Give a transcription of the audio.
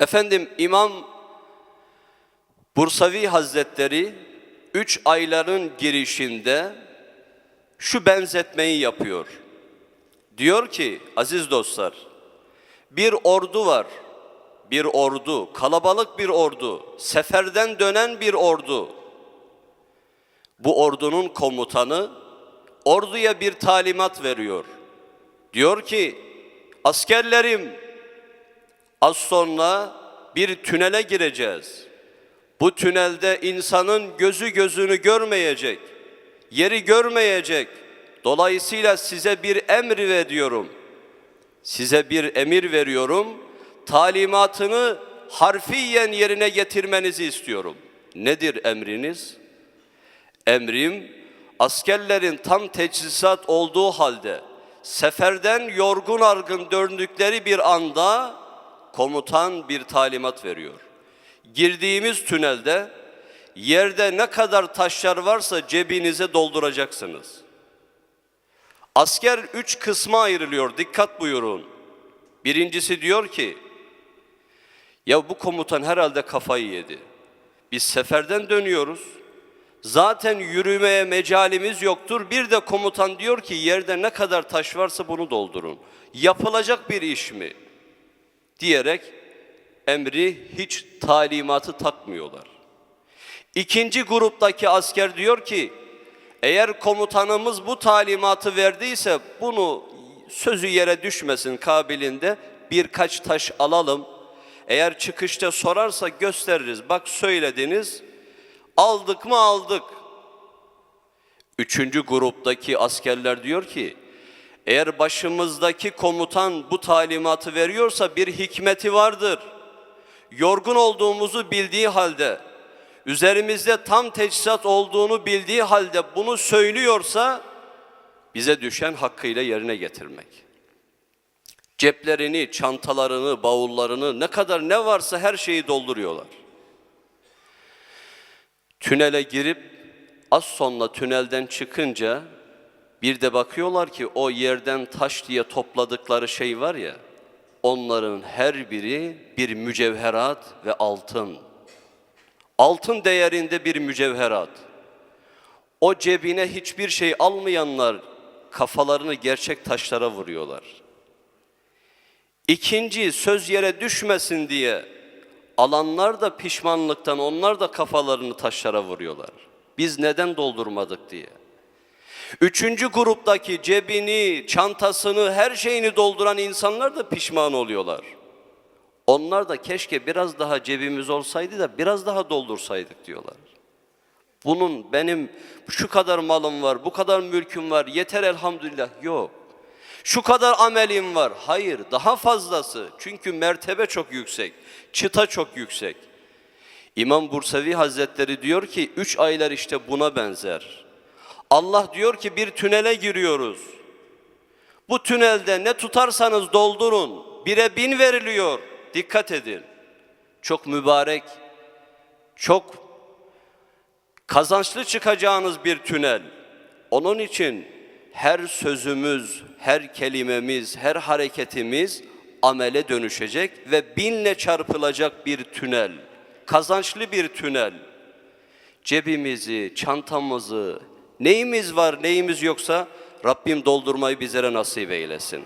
Efendim İmam Bursavi Hazretleri üç ayların girişinde şu benzetmeyi yapıyor. Diyor ki aziz dostlar bir ordu var. Bir ordu, kalabalık bir ordu, seferden dönen bir ordu. Bu ordunun komutanı orduya bir talimat veriyor. Diyor ki askerlerim Az sonra bir tünele gireceğiz. Bu tünelde insanın gözü gözünü görmeyecek, yeri görmeyecek. Dolayısıyla size bir emir veriyorum. Size bir emir veriyorum. Talimatını harfiyen yerine getirmenizi istiyorum. Nedir emriniz? Emrim askerlerin tam teçhizat olduğu halde seferden yorgun argın döndükleri bir anda komutan bir talimat veriyor. Girdiğimiz tünelde yerde ne kadar taşlar varsa cebinize dolduracaksınız. Asker üç kısma ayrılıyor. Dikkat buyurun. Birincisi diyor ki, ya bu komutan herhalde kafayı yedi. Biz seferden dönüyoruz. Zaten yürümeye mecalimiz yoktur. Bir de komutan diyor ki yerde ne kadar taş varsa bunu doldurun. Yapılacak bir iş mi? Diyerek emri hiç talimatı takmıyorlar. İkinci gruptaki asker diyor ki eğer komutanımız bu talimatı verdiyse bunu sözü yere düşmesin kabilinde birkaç taş alalım. Eğer çıkışta sorarsa gösteririz. Bak söylediniz. Aldık mı aldık. Üçüncü gruptaki askerler diyor ki eğer başımızdaki komutan bu talimatı veriyorsa bir hikmeti vardır. Yorgun olduğumuzu bildiği halde, üzerimizde tam teçhizat olduğunu bildiği halde bunu söylüyorsa bize düşen hakkıyla yerine getirmek. Ceplerini, çantalarını, bavullarını ne kadar ne varsa her şeyi dolduruyorlar. Tünele girip az sonra tünelden çıkınca bir de bakıyorlar ki o yerden taş diye topladıkları şey var ya, onların her biri bir mücevherat ve altın. Altın değerinde bir mücevherat. O cebine hiçbir şey almayanlar kafalarını gerçek taşlara vuruyorlar. İkinci söz yere düşmesin diye alanlar da pişmanlıktan onlar da kafalarını taşlara vuruyorlar. Biz neden doldurmadık diye. Üçüncü gruptaki cebini, çantasını, her şeyini dolduran insanlar da pişman oluyorlar. Onlar da keşke biraz daha cebimiz olsaydı da biraz daha doldursaydık diyorlar. Bunun benim şu kadar malım var, bu kadar mülküm var, yeter elhamdülillah. Yok. Şu kadar amelim var. Hayır, daha fazlası. Çünkü mertebe çok yüksek, çıta çok yüksek. İmam Bursevi Hazretleri diyor ki, üç aylar işte buna benzer. Allah diyor ki bir tünele giriyoruz. Bu tünelde ne tutarsanız doldurun. Bire bin veriliyor. Dikkat edin. Çok mübarek, çok kazançlı çıkacağınız bir tünel. Onun için her sözümüz, her kelimemiz, her hareketimiz amele dönüşecek ve binle çarpılacak bir tünel. Kazançlı bir tünel. Cebimizi, çantamızı, neyimiz var, neyimiz yoksa Rabbim doldurmayı bizlere nasip eylesin.